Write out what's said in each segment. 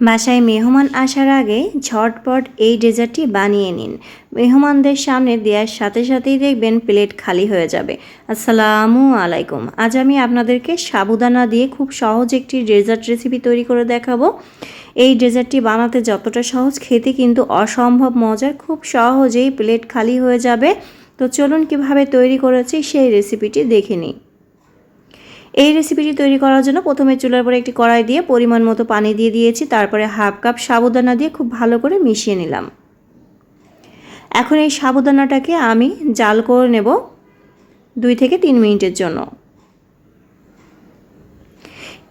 বাসায় মেহমান আসার আগে ঝটপট এই ডেজার্টটি বানিয়ে নিন। মেহমানদের সামনে দেওয়ার সাথে সাথেই দেখবেন প্লেট খালি হয়ে যাবে। আসসালামু আলাইকুম। আজ আমি আপনাদেরকে সাবুদানা দিয়ে খুব সহজ একটি ডেজার্ট রেসিপি তৈরি করে দেখাবো। এই ডেজার্টটি বানাতে যতটা সহজ, খেতে কিন্তু অসম্ভব মজার, খুব সহজেই প্লেট খালি হয়ে যাবে। তো চলুন কীভাবে তৈরি করেছি সেই রেসিপিটি দেখে নিই। এই রেসিপিটি তৈরি করার জন্য প্রথমে চুলার পরে একটি কড়াই দিয়ে পরিমাণ মতো পানি দিয়ে দিয়েছি, তারপরে হাফ কাপ সাবুদানা দিয়ে খুব ভালো করে মিশিয়ে নিলাম। এখন এই সাবুদানাটাকে আমি জাল করে নেব দুই থেকে তিন মিনিটের জন্য।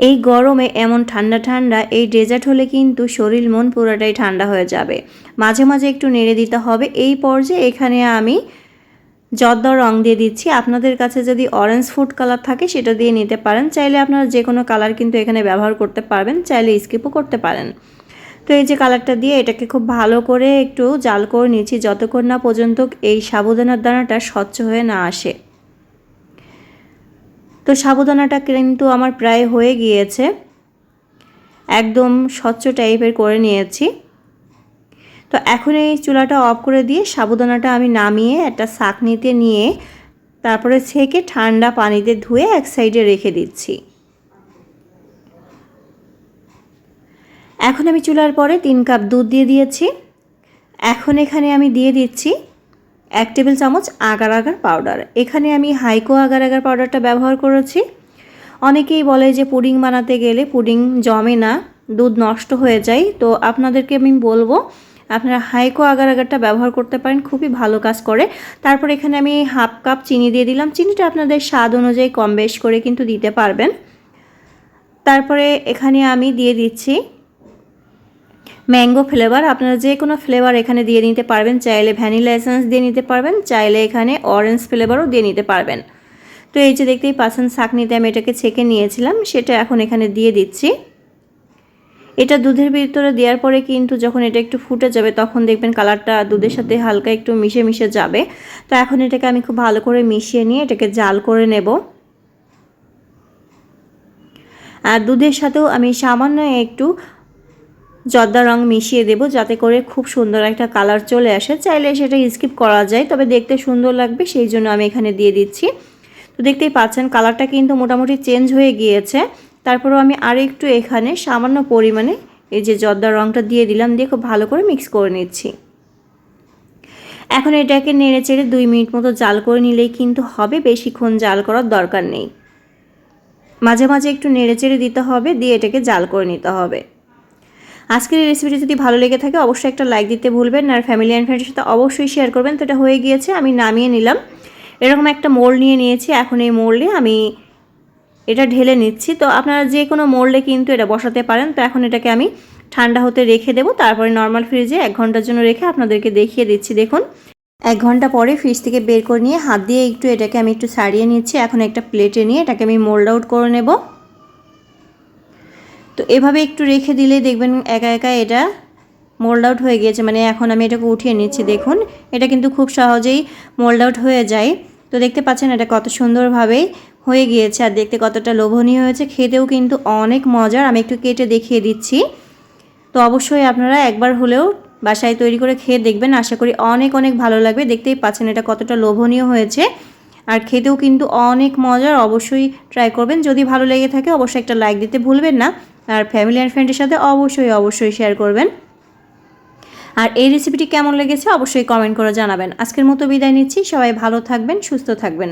এই গরমে এমন ঠান্ডা ঠান্ডা, এই ডেজার্ট হলে কিন্তু শরীর মন পুরোটাই ঠান্ডা হয়ে যাবে। মাঝে মাঝে একটু নেড়ে দিতে হবে। এই পর্যায়ে এখানে আমি জর্দা রং দিয়ে দিচ্ছি। আপনাদের কাছে যদি অরেঞ্জ ফুড কালার থাকে, সেটা দিয়ে নিতে পারেন। চাইলে আপনারা যে কোনো কালার কিন্তু এখানে ব্যবহার করতে পারবেন, চাইলে স্কিপও করতে পারেন। তো এই যে কালারটা দিয়ে এটাকে খুব ভালো করে একটু জাল করে নিচ্ছি, যতক্ষণ না পর্যন্ত এই সাবুদানার দানাটা স্বচ্ছ হয়ে না আসে। তো সাবুদানাটা কিন্তু আমার প্রায় হয়ে গিয়েছে। একদম স্বচ্ছ টাইপের করে নিয়েছি। তো এখন এই চুলাটা অফ করে দিয়ে সাবুদানাটা আমি নামিয়ে একটা নিতে নিয়ে তারপরে ছেঁকে ঠান্ডা পানিতে ধুয়ে এক সাইডে রেখে দিচ্ছি। এখন আমি চুলার পরে তিন কাপ দুধ দিয়ে দিয়েছি। এখন এখানে আমি দিয়ে দিচ্ছি এক টেবিল চামচ আগার আগার পাউডার। এখানে আমি হাইকো আগার আগার পাউডারটা ব্যবহার করেছি। অনেকেই বলে যে পুডিং বানাতে গেলে পুডিং জমে না, দুধ নষ্ট হয়ে যায়। তো আপনাদেরকে আমি বলব আপনারা হাইকো আগার আগারটা ব্যবহার করতে পারেন, খুবই ভালো কাজ করে। তারপর এখানে আমি হাফ কাপ চিনি দিয়ে দিলাম। চিনিটা আপনাদের স্বাদ অনুযায়ী কম বেশ করে কিন্তু দিতে পারবেন। তারপরে এখানে আমি দিয়ে দিচ্ছি ম্যাঙ্গো ফ্লেভার। আপনারা যে কোনো ফ্লেভার এখানে দিয়ে নিতে পারবেন। চাইলে ভ্যানিলা এসেন্স দিয়ে নিতে পারবেন, চাইলে এখানে অরেঞ্জ ফ্লেভারও দিয়ে নিতে পারবেন। তো এই যে দেখতেই পাচ্ছেন শাকনিতে আমি এটাকে ছেঁকে নিয়েছিলাম, সেটা এখন এখানে দিয়ে দিচ্ছি। এটা দুধের ভিতরে দেওয়ার পরে কিন্তু যখন এটা একটু ফুটে যাবে, তখন দেখবেন কালারটা দুধের সাথে হালকা একটু মিশে মিশে যাবে। তো এখন এটাকে আমি খুব ভালো করে মিশিয়ে নিয়ে এটাকে জাল করে নেব। আর দুধের সাথেও আমি সামান্য একটু জর্দা রং মিশিয়ে দেব, যাতে করে খুব সুন্দর একটা কালার চলে আসে। চাইলে সেটা স্কিপ করা যায়, তবে দেখতে সুন্দর লাগবে, সেই জন্য আমি এখানে দিয়ে দিচ্ছি। তো দেখতেই পাচ্ছেন, কালারটা কিন্তু মোটামুটি চেঞ্জ হয়ে গিয়েছে। তারপরেও আমি আর একটু এখানে সামান্য পরিমাণে এই যে জর্দার রঙটা দিয়ে দিলাম, দিয়ে খুব ভালো করে মিক্স করে নিচ্ছি। এখন এটাকে নেড়ে চেড়ে দুই মিনিট মতো জাল করে নিলেই কিন্তু হবে, বেশিক্ষণ জাল করার দরকার নেই। মাঝে মাঝে একটু নেড়ে চেড়ে দিতে হবে, দিয়ে এটাকে জাল করে নিতে হবে। আজকের এই রেসিপিটি যদি ভালো লেগে থাকে, অবশ্যই একটা লাইক দিতে ভুলবেন আর ফ্যামিলি অ্যান্ড ফ্রেন্ডের সাথে অবশ্যই শেয়ার করবেন। তো এটা হয়ে গিয়েছে, আমি নামিয়ে নিলাম। এরকম একটা মোল নিয়ে নিয়েছি, এখন এই মোল্ডে আমি এটা ঢেলে নিচ্ছি। তো আপনারা যে কোনো মোল্ডে কিন্তু এটা বসাতে পারেন। তো এখন এটাকে আমি ঠান্ডা হতে রেখে দেবো। তারপরে নর্মাল ফ্রিজে এক ঘণ্টার জন্য রেখে আপনাদেরকে দেখিয়ে দিচ্ছি। দেখুন, এক ঘণ্টা পরে ফ্রিজ থেকে বের করে নিয়ে হাত দিয়ে একটু এটাকে আমি একটু ছাড়িয়ে নিচ্ছি। এখন একটা প্লেটে নিয়ে এটাকে আমি মোল্ড আউট করে নেব। তো এভাবে একটু রেখে দিলে দেখবেন একা একা এটা মোল্ড আউট হয়ে গিয়েছে। মানে এখন আমি এটাকে উঠিয়ে নিচ্ছি। দেখুন, এটা কিন্তু খুব সহজেই মোল্ড আউট হয়ে যায়। তো দেখতে পাচ্ছেন এটা কত সুন্দরভাবেই হয়ে গিয়েছে আর দেখতে কতটা লোভনীয় হয়েছে। খেতেও কিন্তু অনেক মজার। আমি একটু কেটে দেখিয়ে দিচ্ছি। তো অবশ্যই আপনারা একবার হলেও বাসায় তৈরি করে খেয়ে দেখবেন। আশা করি অনেক অনেক ভালো লাগবে। দেখতেই পাচ্ছেন এটা কতটা লোভনীয় হয়েছে। আর খেতেও কিন্তু অনেক মজার। অবশ্যই ট্রাই করবেন। যদি ভালো লেগে থাকে অবশ্যই একটা লাইক দিতে ভুলবেন না। আর ফ্যামিলি অ্যান্ড ফ্রেন্ডের সাথে অবশ্যই অবশ্যই শেয়ার করবেন। আর এই রেসিপিটি কেমন লেগেছে অবশ্যই কমেন্ট করে জানাবেন। আজকের মতো বিদায় নিচ্ছি। সবাই ভালো থাকবেন, সুস্থ থাকবেন।